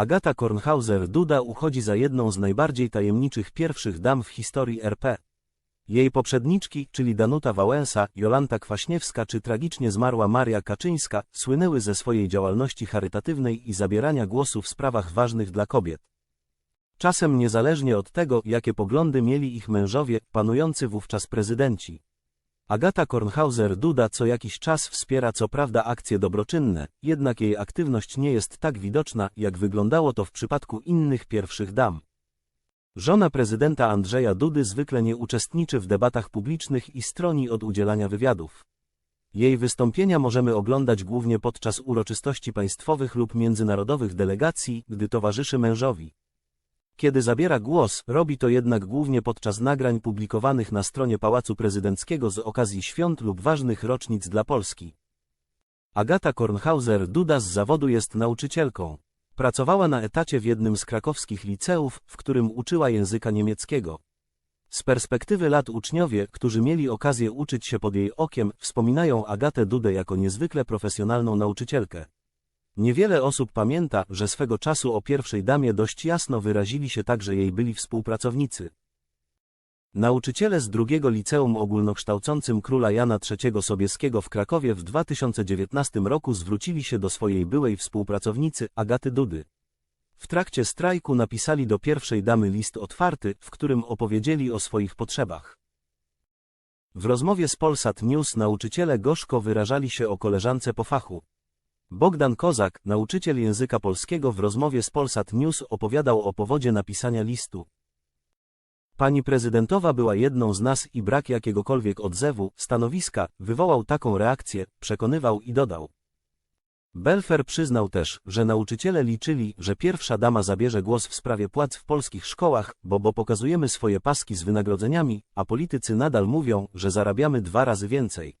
Agata Kornhauser-Duda uchodzi za jedną z najbardziej tajemniczych pierwszych dam w historii RP. Jej poprzedniczki, czyli Danuta Wałęsa, Jolanta Kwaśniewska czy tragicznie zmarła Maria Kaczyńska, słynęły ze swojej działalności charytatywnej i zabierania głosu w sprawach ważnych dla kobiet. Czasem niezależnie od tego, jakie poglądy mieli ich mężowie, panujący wówczas prezydenci. Agata Kornhauser-Duda co jakiś czas wspiera co prawda akcje dobroczynne, jednak jej aktywność nie jest tak widoczna, jak wyglądało to w przypadku innych pierwszych dam. Żona prezydenta Andrzeja Dudy zwykle nie uczestniczy w debatach publicznych i stroni od udzielania wywiadów. Jej wystąpienia możemy oglądać głównie podczas uroczystości państwowych lub międzynarodowych delegacji, gdy towarzyszy mężowi. Kiedy zabiera głos, robi to jednak głównie podczas nagrań publikowanych na stronie Pałacu Prezydenckiego z okazji świąt lub ważnych rocznic dla Polski. Agata Kornhauser-Duda z zawodu jest nauczycielką. Pracowała na etacie w jednym z krakowskich liceów, w którym uczyła języka niemieckiego. Z perspektywy lat uczniowie, którzy mieli okazję uczyć się pod jej okiem, wspominają Agatę Dudę jako niezwykle profesjonalną nauczycielkę. Niewiele osób pamięta, że swego czasu o pierwszej damie dość jasno wyrazili się także jej byli współpracownicy. Nauczyciele z drugiego liceum ogólnokształcącym króla Jana III Sobieskiego w Krakowie w 2019 roku zwrócili się do swojej byłej współpracownicy, Agaty Dudy. W trakcie strajku napisali do pierwszej damy list otwarty, w którym opowiedzieli o swoich potrzebach. W rozmowie z Polsat News nauczyciele gorzko wyrażali się o koleżance po fachu. Bogdan Kozak, nauczyciel języka polskiego w rozmowie z Polsat News opowiadał o powodzie napisania listu. Pani prezydentowa była jedną z nas i brak jakiegokolwiek odzewu, stanowiska, wywołał taką reakcję, przekonywał i dodał. Belfer przyznał też, że nauczyciele liczyli, że pierwsza dama zabierze głos w sprawie płac w polskich szkołach, bo bo pokazujemy swoje paski z wynagrodzeniami, a politycy nadal mówią, że zarabiamy dwa razy więcej.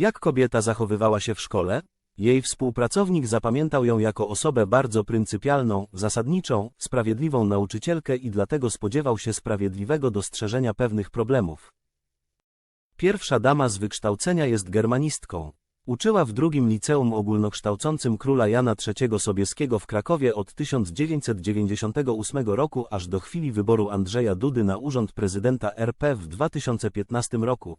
Jak kobieta zachowywała się w szkole? Jej współpracownik zapamiętał ją jako osobę bardzo pryncypialną, zasadniczą, sprawiedliwą nauczycielkę i dlatego spodziewał się sprawiedliwego dostrzeżenia pewnych problemów. Pierwsza dama z wykształcenia jest germanistką. Uczyła w drugim liceum ogólnokształcącym króla Jana III Sobieskiego w Krakowie od 1998 roku aż do chwili wyboru Andrzeja Dudy na urząd prezydenta RP w 2015 roku.